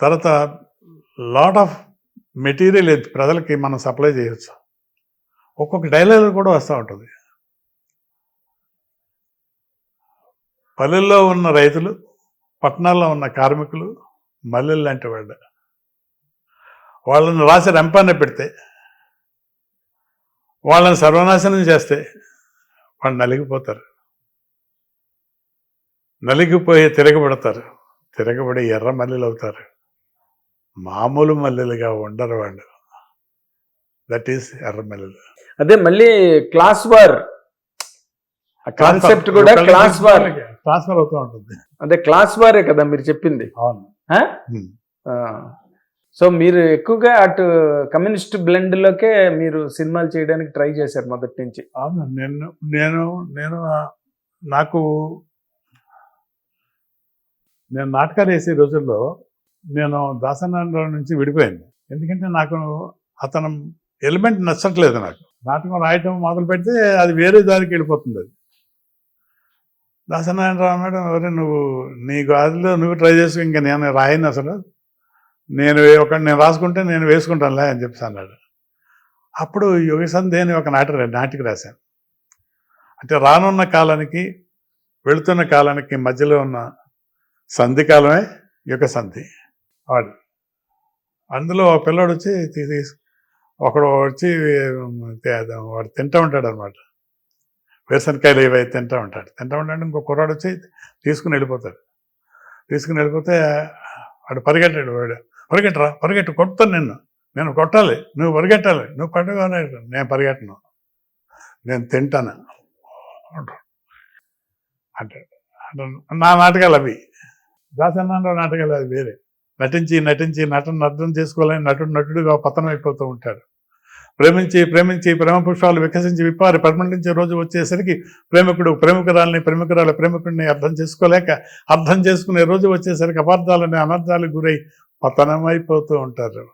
తర్వాత lot of material ప్రజలకి మనం సప్లై చేయొచ్చు. ఒక్కొక్క డైలాగ్ కూడా వస్తూ ఉంటుంది. పల్లెల్లో ఉన్న రైతులు పట్టణాల్లో ఉన్న కార్మికులు మల్లెలు లాంటి వాళ్ళు. వాళ్ళని రాసి రంపాన్ని పెడితే వాళ్ళని సర్వనాశనం చేస్తే వాళ్ళు నలిగిపోతారు. నలిగిపోయి తిరగబడతారు. తిరగబడి ఎర్ర మల్లెలు అవుతారు. మామూలు మల్లెలుగా ఉండరు వాళ్ళు. దట్ ఈస్ ఎర్ర మల్లెలు. అదే మళ్ళీ క్లాస్ వార్. కాన్సెప్ట్ కూడా క్లాస్ వార్. ట్రాన్స్ఫర్ అవుతూ ఉంటుంది. అదే క్లాస్ వారే కదా మీరు చెప్పింది. అవును. సో మీరు ఎక్కువగా అటు కమ్యూనిస్ట్ బ్లెండ్ లోకే మీరు సినిమాలు చేయడానికి ట్రై చేశారు మొదటి నుంచి. అవును. నేను నేను నేను నాకు నేను నాటకాలు వేసే రోజుల్లో నేను దాసనారాయణ నుంచి విడిపోయాను ఎందుకంటే నాకు అతను ఎలిమెంట్ నచ్చట్లేదు నాకు. నాటకం రాయటం మొదలు పెడితే అది వేరే దారికి వెళ్ళిపోతుంది. అది దాసనారాయణరావు అన్నాడు ఎవరే నువ్వు నీ గాదిలో నువ్వు ట్రై చేసుకో ఇంకా నేను రాయను అసలు. నేను ఒక నేను రాసుకుంటే నేను వేసుకుంటానులే అని చెప్పేసి అన్నాడు. అప్పుడు యోగి సంధి ఒక నాటక నాటిక రాశాను. అంటే రానున్న కాలానికి వెళుతున్న కాలానికి మధ్యలో ఉన్న సంధి కాలమే యుగ సంధి. వాడు అందులో ఒక పిల్లోడు వచ్చి తీసి ఒకడు వచ్చి వాడు తింటూ ఉంటాడు అనమాట వేసనకాయలు ఇవి తింటూ ఉంటాడు. తింటూ ఉంటాడు ఇంకో కుర్రాడు వచ్చి తీసుకుని వెళ్ళిపోతాడు. తీసుకుని వెళ్ళిపోతే వాడు పరిగెట్టాడు వాడు. పరిగెట్టరా? పరిగెట్టు కొడతాను నిన్ను. నేను కొట్టాలి. నువ్వు పరిగెట్టాలి. నువ్వు పట్టుకోవాలి నేను పరిగెట్టను. నేను తింటాను. అంటాడు. అంటాడు. నా నాటకాలు అవి. దాసనారాయణ నాటకాలు అది వేరే. నటించి నటించి నటన అర్థం చేసుకోవాలని నటుడు నటుడుగా పతనం అయిపోతూ ఉంటాడు. ప్రేమించి ప్రేమించి ప్రేమ పుష్పాలు వికసించి విప్పారి పరిమళించే రోజు వచ్చేసరికి ప్రేమికుడు ప్రేమికురాలని ప్రేమికురాలు ప్రేమికుడిని అర్థం చేసుకోలేక అర్థం చేసుకునే రోజు వచ్చేసరికి అపార్థాలని అనర్థాలకు గురై పతనం అయిపోతూ ఉంటారు.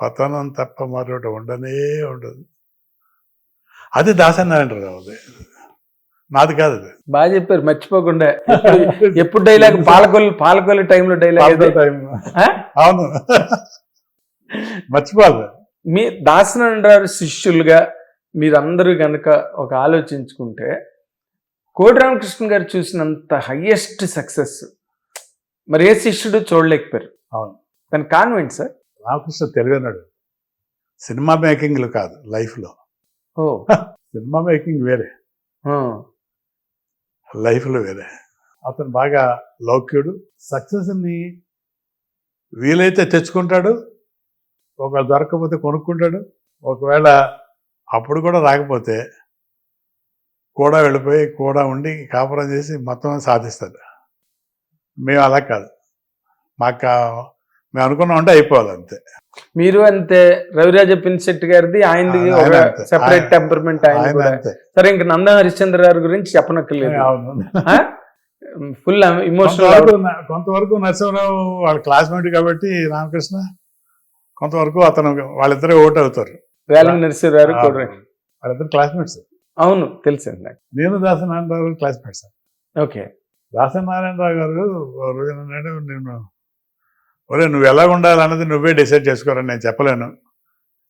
పతనం తప్ప మరొకటి ఉండనే ఉండదు. అది దాసనారాయణరావుది. నాది కాదు అది. బాగా చెప్పారు మర్చిపోకుండా. ఎప్పుడు- డైలాగ్ పాలకొల్లు పాలకొల్లు టైంలో డైలాగ్. అవును. మర్చిపోదు మీ దాసనారాయణ శిష్యులుగా మీరందరూ గనక ఒక ఆలోచించుకుంటే కోడి రామకృష్ణ గారు చూసినంత హయ్యెస్ట్ సక్సెస్ మరి ఏ శిష్యుడు చూడలేకపోయారు? అవును. దాని కాన్వెంట్ సార్ రామకృష్ణ తెలివైనడు. సినిమా మేకింగ్లు కాదు లైఫ్లో ఓ. సినిమా మేకింగ్ వేరే. లైఫ్లో వేరే. అతను బాగా లౌక్యుడు. సక్సెస్ని వీలైతే తెచ్చుకుంటాడు. ఒకవేళ దొరకకపోతే కొనుక్కుంటాడు. ఒకవేళ అప్పుడు కూడా రాకపోతే కూడా వెళ్ళిపోయి కూడా ఉండి కాపురం చేసి మొత్తం సాధిస్తాడు. మేము అలా కాదు. మాకు మేము అనుకున్నామంటే అయిపోవాలి అంతే. మీరు అంతే. రవిరాజ పిన్సెట్టి గారిది ఆయనది ఆయన. సెపరేట్ టెంపర్మెంట్ ఆయన సరే ఇంక నంద హరిశ్చంద్ర గారి గురించి చెప్పనక్కర్లేదు. ఫుల్ ఇమోషనల్ కొంతవరకు నరసింహరావు వాళ్ళ క్లాస్మేట్ కాబట్టి రామకృష్ణ కొంతవరకు అతను వాళ్ళిద్దరే ఓట్ అవుతారు. వేలం నరసింహారావు వాళ్ళిద్దరు క్లాస్మేట్స్ అవును తెలిసింది నాకు నేను దాసనారాయణరావు గారు క్లాస్మేట్స్ ఓకే. దాసనారాయణరావు గారు అన్నాడు నేను ఒరే నువ్వు ఎలా ఉండాలన్నది నువ్వే డిసైడ్ చేసుకోరని నేను చెప్పలేను.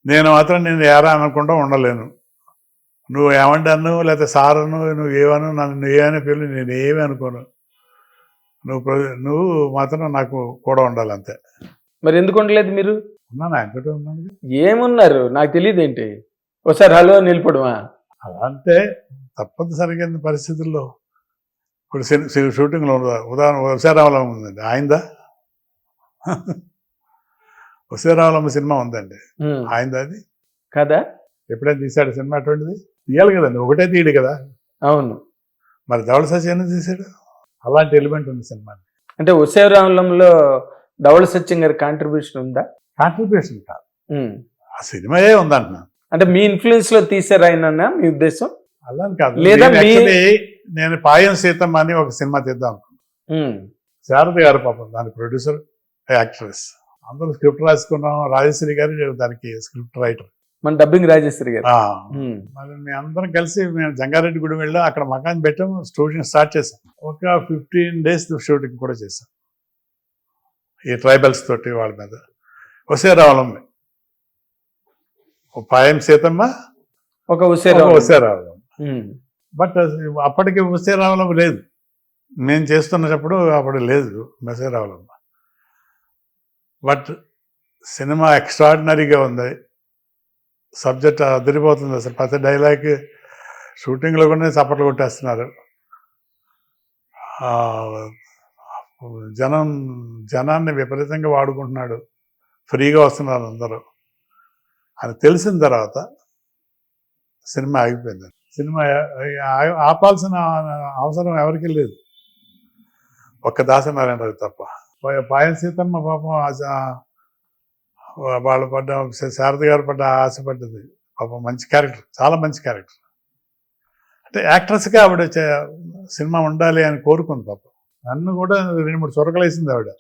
నేను మాత్రం నేను ఏరా అనకుండా ఉండలేను. నువ్వు ఏమంటాను లేకపోతే సారను నువ్వు ఏమను నన్ను నువ్వు ఏమని పేరు నేను ఏమీ అనుకోను. నువ్వు నువ్వు మాత్రం నాకు కూడా ఉండాలి అంతే. మరి ఎందుకు ఉండలేదు మీరు? ఉన్నాను ఉన్నాను ఏమున్నారు? నాకు తెలియదు ఏంటి? ఒకసారి హలో నిలపడమా అలా అంటే తప్పనిసరిగా పరిస్థితుల్లో. ఇప్పుడు షూటింగ్లో ఉందా? ఉదాహరణ వసేరావలం ఉందండి ఆయనదా వసేరావలం సినిమా ఉందండి. ఆయనదా. అది కదా? ఎప్పుడైనా తీశాడు సినిమా అటువంటిది? తీయాలి కదండి ఒకటే తీయడు కదా. అవును. మరి ధవళ ఎందుకు తీశాడు? అలాంటి ఎలిమెంట్ ఉంది సినిమా అంటే ఉసేవరామంలో ధవళ సత్యం గారి కాంట్రిబ్యూషన్ ఉందా? కాంట్రిబ్యూషన్ కాదు. ఆ సినిమాయే ఉందంటున్నాను అంటే మీ ఇన్ఫ్లుయెన్స్లో తీసారు ఆయన మీ ఉద్దేశం? అలా కాదు. లేదా నేను పాయం సీతమ్మ అని ఒక సినిమా తీద్దాం. శారద గారు పాపం దాని ప్రొడ్యూసర్ యాక్ట్రెస్. అందరూ స్క్రిప్ట్ రాసుకున్నాం. రాజశ్రీ గారు దానికి స్క్రిప్ట్ రైటర్. మన డబ్బింగ్ రాజేశ్వరి గారు. మరి మేము అందరం కలిసి మేము జంగారెడ్డి గుడి వెళ్ళాం అక్కడ మకాన్ పెట్టాం. షూటింగ్ స్టార్ట్ చేసాం ఒక ఫిఫ్టీన్ డేస్ షూటింగ్ కూడా చేసాం ఈ ట్రైబల్స్ తోటి వాళ్ళ మీద. వసే రావలమ్మ. పాయం సీతమ్మ. ఒక ఒక వసే రావలం బట్ అప్పటికి వసే రావలం లేదు. మేము చేస్తున్నప్పుడు అప్పుడు లేదు వసే రావలం బట్ సినిమా ఎక్స్ట్రాడినరీగా ఉంది. సబ్జెక్ట్ అదిరిపోతుంది అసలు. ప్రతి డైలాగ్ షూటింగ్లో కూడా చప్పట్లు కొట్టేస్తున్నారు. జనం జనాన్ని విపరీతంగా వాడుకుంటున్నాడు. ఫ్రీగా వస్తున్నారు అందరూ. అని తెలిసిన తర్వాత సినిమా ఆగిపోయింది. సినిమా ఆపాల్సిన అవసరం ఎవరికీ లేదు. ఒక్క దాసనారాయణరావు తప్ప. పాయం సీతమ్మ పాపం వాళ్ళు పడ్డ శారద గారు పడ్డ ఆశపడ్డది పాపం మంచి క్యారెక్టర్ చాలా మంచి క్యారెక్టర్. అంటే యాక్ట్రెస్గా ఆవిడ సినిమా ఉండాలి అని కోరుకుంది పాపం. నన్ను కూడా రెండు మూడు చొరకలు వేసింది ఆవిడ.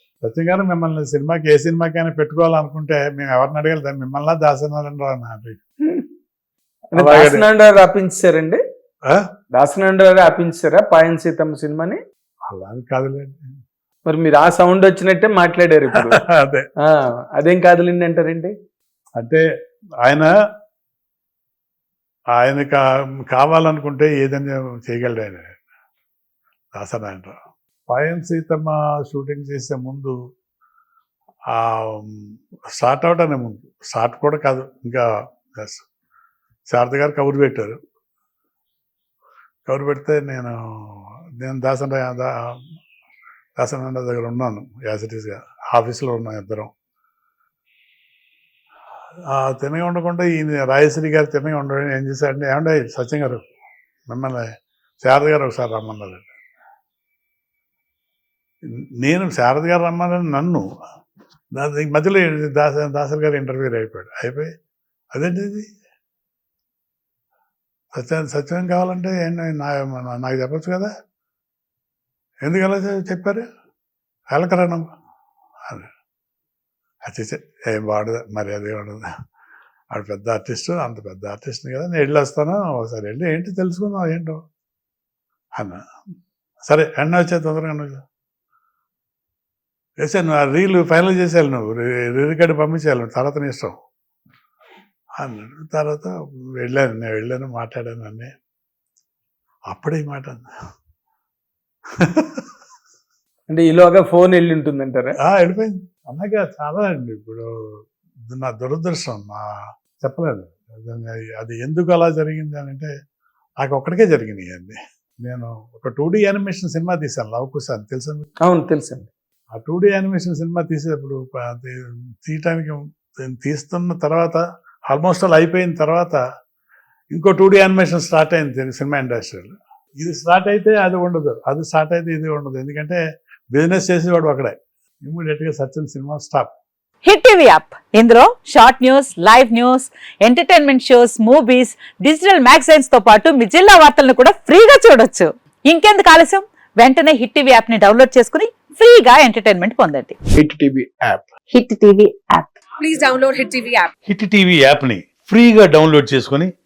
గారు మిమ్మల్ని సినిమాకి ఏ సినిమాకైనా పెట్టుకోవాలనుకుంటే మేము ఎవరిని అడగాలి? దాన్ని మిమ్మల్ని. దాసనారాయణ రాపించారండి? దాసనారాయణ రాపించారా? పాయన్ సీతమ్మ సినిమాని? అలా కాదులేండి. మరి మీరు ఆ సౌండ్ వచ్చినట్టే మాట్లాడారు ఇప్పుడు. అదే. అదేం కాదులేండి అంటారండి అంటే ఆయన ఆయన కా కావాలనుకుంటే ఏదైనా చేయగలడు ఆయన. దాసనారాయణరావు. పాయం సీతమ్మ షూటింగ్ చేసే ముందు ఆ స్టార్ట్ అవడానే ముందు స్టార్ట్ కూడా కాదు ఇంకా. శారద గారు కబురు పెట్టారు. కబురు పెడితే నేను నేను దాసన వ్యాసనాండ దగ్గర ఉన్నాను యాసిటీస్గా ఆఫీస్లో ఉన్నాం ఇద్దరం. తినగా ఉండకుండా ఈయన రాయశ్రీ గారు తినగా ఉండడం ఏం చేశాడంటే ఏమంటే సత్యం గారు మిమ్మల్ని శారద గారు ఒకసారి రమ్మన్నారు. నేను శారద గారు రమ్మాలని నన్ను ఈ మధ్యలో దాస దాసరి గారు ఇంటర్వ్యూ అయిపోయాడు. అయిపోయి అదేంటి ఇది సత్యం సత్యం కావాలంటే ఏంటి నా నాకు చెప్పచ్చు కదా? ఎందుకు అలా చెప్పారు? వెళ్ళకరానమ్మ అని అది ఏం వాడదు మర్యాద వాడదు ఆడు పెద్ద ఆర్టిస్టు అంత పెద్ద ఆర్టిస్ట్ని కదా నేను వెళ్ళి వస్తాను ఒకసారి వెళ్ళి ఏంటి తెలుసుకుందాం ఏంటో. అన్న. సరే ఎండ వచ్చే తొందరగా నువ్వు? వేసా నువ్వు ఆ రీలు ఫైనల్ చేసేయాలి నువ్వు. రికార్డు పంపించేయాలి నువ్వు తర్వాత నీ ఇష్టం. అన్నాడు తర్వాత వెళ్ళాను నేను వెళ్ళాను మాట్లాడాను అన్నీ. అప్పుడే మాట అన్నా. అంటే ఈలోగా ఫోన్ వెళ్ళి ఉంటుందంటారా ఆ, వెళ్ళిపోయింది. అలాగే చాలా అండి. ఇప్పుడు నా దురదృష్టం నా చెప్పలేదు. అది- ఎందుకు అలా జరిగింది అని అంటే నాకు ఒక్కడికే జరిగినాయి అండి నేను ఒక టూ డీ యానిమేషన్ సినిమా తీశాను లవ్ కుశాన్ తెలుసా? అవును తెలుసండి. ఆ టూ డీ యానిమేషన్ సినిమా తీసేటప్పుడు తీయటానికి నేను తీస్తున్న తర్వాత ఆల్మోస్ట్ అలా అయిపోయిన తర్వాత ఇంకో టూ డీ యానిమేషన్ స్టార్ట్ అయింది సినిమా ఇండస్ట్రీలో. ఇది స్టార్ట్ అయితే అది ఉండదు. అది స్టార్ట్ అయితే ఇది ఉండదు. ఎందుకంటే బిజినెస్ చేసేవాడు ఒకడే ఇమీడియట్గా Sachin cinema stop hit TV app. ఇందులో short news live news entertainment shows movies digital మ్యాగజైన్స్తో పాటు మీ జిల్లా వార్తలను కూడా ఫ్రీగా చూడొచ్చు. ఇంకెందుకు ఆలస్యం? వెంటనే హిట్ టీవీ యాప్ని డౌన్లోడ్ చేసుకుని ఫ్రీగా ఎంటర్టైన్మెంట్ పొందండి. Hit TV app. Hit TV app. Please download Hit TV app. Hit TV యాప్ని ఫ్రీగా డౌన్లోడ్ చేసుకొని